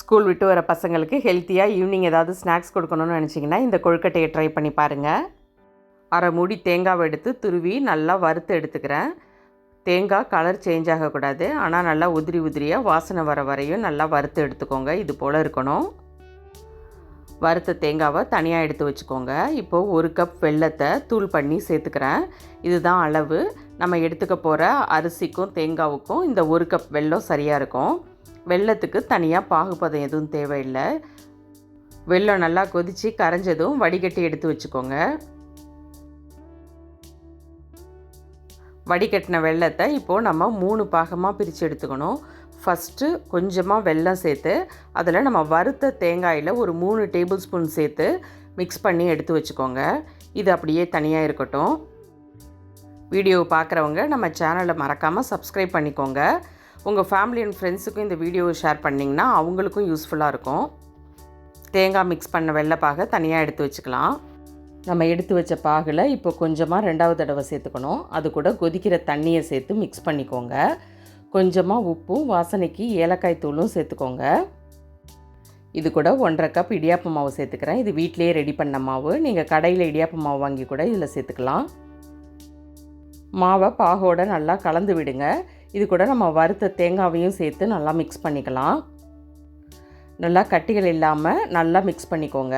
School விட்டு வர பசங்களுக்கு ஹெல்த்தியாக ஈவினிங் ஏதாவது ஸ்நாக்ஸ் கொடுக்கணும்னு நினச்சிங்கன்னா இந்த கொழுக்கட்டையை ட்ரை பண்ணி பாருங்கள் அரை மூடி தேங்காவை எடுத்து துருவி நல்லா வறுத்து எடுத்துக்கிறேன். தேங்காய் கலர் சேஞ்ச் ஆகக்கூடாது. ஆனால் நல்லா உதிரி உதிரியாக வாசனை வர வரையும் நல்லா வறுத்து எடுத்துக்கோங்க. இது போல் இருக்கணும். வறுத்த தேங்காவை தனியாக எடுத்து வச்சுக்கோங்க. இப்போது ஒரு கப் வெல்லத்தை தூள் பண்ணி சேர்த்துக்கிறேன். இதுதான் அளவு. நம்ம எடுத்துக்க போகிற அரிசிக்கும் தேங்காவுக்கும் இந்த ஒரு கப் வெல்லம் சரியாக இருக்கும். வெள்ளத்துக்கு தனியாக பாகுபதம் எதுவும் தேவையில்லை. வெல்லம் நல்லா கொதித்து கரைஞ்சதும் வடிகட்டி எடுத்து வச்சுக்கோங்க. வடிகட்டின வெள்ளத்தை இப்போது நம்ம மூணு பாகமாக பிரித்து எடுத்துக்கணும். ஃபஸ்ட்டு கொஞ்சமாக வெல்லம் சேர்த்து அதில் நம்ம வறுத்த தேங்காயில் ஒரு மூணு டேபிள் ஸ்பூன் சேர்த்து மிக்ஸ் பண்ணி எடுத்து வச்சுக்கோங்க. இது அப்படியே தனியாக இருக்கட்டும். வீடியோவை பார்க்குறவங்க நம்ம சேனலை மறக்காமல் சப்ஸ்கிரைப் பண்ணிக்கோங்க. உங்கள் ஃபேமிலி அண்ட் ஃப்ரெண்ட்ஸுக்கும் இந்த வீடியோவை ஷேர் பண்ணிங்கன்னா அவங்களுக்கும் யூஸ்ஃபுல்லாக இருக்கும். தேங்காய் மிக்ஸ் பண்ண வெள்ளைப்பாக தனியாக எடுத்து வச்சுக்கலாம். நம்ம எடுத்து வச்ச பாகில் இப்போ கொஞ்சமாக ரெண்டாவது தடவை சேர்த்துக்கணும். அது கூட கொதிக்கிற தண்ணியை சேர்த்து மிக்ஸ் பண்ணிக்கோங்க. கொஞ்சமாக உப்பும் வாசனைக்கு ஏலக்காய் தூளும் சேர்த்துக்கோங்க. இது கூட ஒன்றரை கப் இடியாப்ப மாவு சேர்த்துக்கிறேன். இது வீட்டிலேயே ரெடி பண்ண மாவு. நீங்கள் கடையில் இடியாப்ப மாவு வாங்கி கூட இதில் சேர்த்துக்கலாம். மாவை பாகோட நல்லா கலந்து விடுங்க. இது கூட நம்ம வறுத்த தேங்காவையும் சேர்த்து நல்லா மிக்ஸ் பண்ணிக்கலாம். நல்லா கட்டிகள் இல்லாமல் நல்லா மிக்ஸ் பண்ணிக்கோங்க.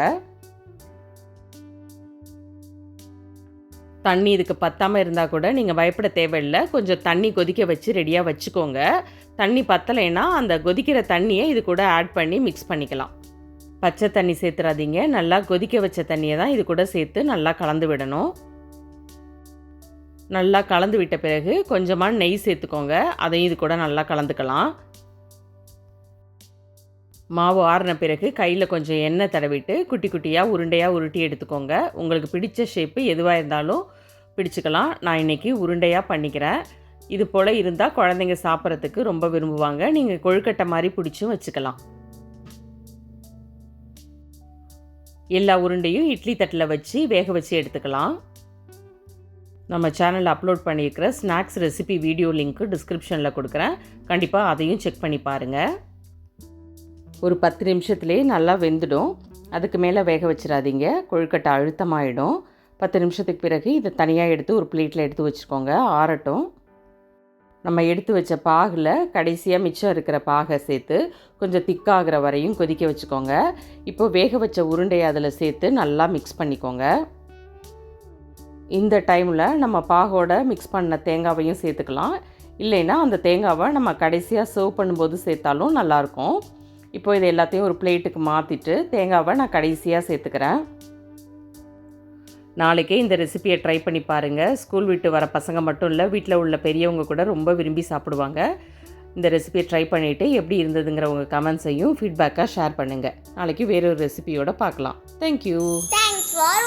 தண்ணி இதுக்கு பத்தாமல் இருந்தால் கூட நீங்கள் பயப்பட தேவையில்லை. கொஞ்சம் தண்ணி கொதிக்க வச்சு ரெடியாக வச்சுக்கோங்க. தண்ணி பத்தலைன்னா அந்த கொதிக்கிற தண்ணியை இது கூட ஆட் பண்ணி மிக்ஸ் பண்ணிக்கலாம். பச்சை தண்ணி சேர்த்துறாதீங்க. நல்லா கொதிக்க வச்ச தண்ணியை தான் இது கூட சேர்த்து நல்லா கலந்து விடணும். நல்லா கலந்து விட்ட பிறகு கொஞ்சமாக நெய் சேர்த்துக்கோங்க. அதையும் இது கூட நல்லா கலந்துக்கலாம். மாவு ஆறின பிறகு கையில் கொஞ்சம் எண்ணெய் தடவிட்டு குட்டி குட்டியாக உருண்டையாக உருட்டி எடுத்துக்கோங்க. உங்களுக்கு பிடிச்ச ஷேப்பு எதுவாக இருந்தாலும் பிடிச்சிக்கலாம். நான் இன்றைக்கி உருண்டையாக பண்ணிக்கிறேன். இது போல் இருந்தால் குழந்தைங்க சாப்பிட்றதுக்கு ரொம்ப விரும்புவாங்க. நீங்கள் கொழுக்கட்டை மாதிரி பிடிச்சும் வச்சுக்கலாம். எல்லா உருண்டையும் இட்லி தட்டில் வச்சு வேக வச்சு எடுத்துக்கலாம். நம்ம சேனலில் அப்லோட் பண்ணியிருக்கிற ஸ்நாக்ஸ் ரெசிபி வீடியோ லிங்க்கு டிஸ்கிரிப்ஷனில் கொடுக்குறேன். கண்டிப்பாக அதையும் செக் பண்ணி பாருங்கள் ஒரு பத்து நிமிஷத்துலேயே நல்லா வெந்துடும். அதுக்கு மேலே வேக வச்சிடாதீங்க. கொழுக்கட்டை அழுத்தமாயிடும். பத்து நிமிஷத்துக்கு பிறகு இதை தனியாக எடுத்து ஒரு பிளேட்டில் எடுத்து வச்சுக்கோங்க ஆறட்டும். நம்ம எடுத்து வச்ச பாகில் கடைசியாக மிச்சம் இருக்கிற பாகை சேர்த்து கொஞ்சம் திக்காகிற வரையும் கொதிக்க வச்சுக்கோங்க. இப்போ வேக வச்ச உருண்டையை அதில் சேர்த்து நல்லா மிக்ஸ் பண்ணிக்கோங்க. இந்த டைமில் நம்ம பாகோட மிக்ஸ் பண்ண தேங்காவையும் சேர்த்துக்கலாம். இல்லைன்னா அந்த தேங்காவை நம்ம கடைசியாக சர்வ் பண்ணும்போது சேர்த்தாலும் நல்லாயிருக்கும் இப்போ இது எல்லாத்தையும் ஒரு பிளேட்டுக்கு மாற்றிட்டு தேங்காவை நான் கடைசியாக சேர்த்துக்கிறேன். நாளைக்கே இந்த ரெசிபியை ட்ரை பண்ணி பாருங்கள் ஸ்கூல் விட்டு வர பசங்க மட்டும் இல்லை வீட்டில் உள்ள பெரியவங்க கூட ரொம்ப விரும்பி சாப்பிடுவாங்க. இந்த ரெசிபியை ட்ரை பண்ணிவிட்டு எப்படி இருந்ததுங்கிற உங்கள் கமெண்ட்ஸையும் ஃபீட்பேக்காக ஷேர் பண்ணுங்கள் நாளைக்கு வேறொரு ரெசிபியோட பார்க்கலாம். Thank you thanks for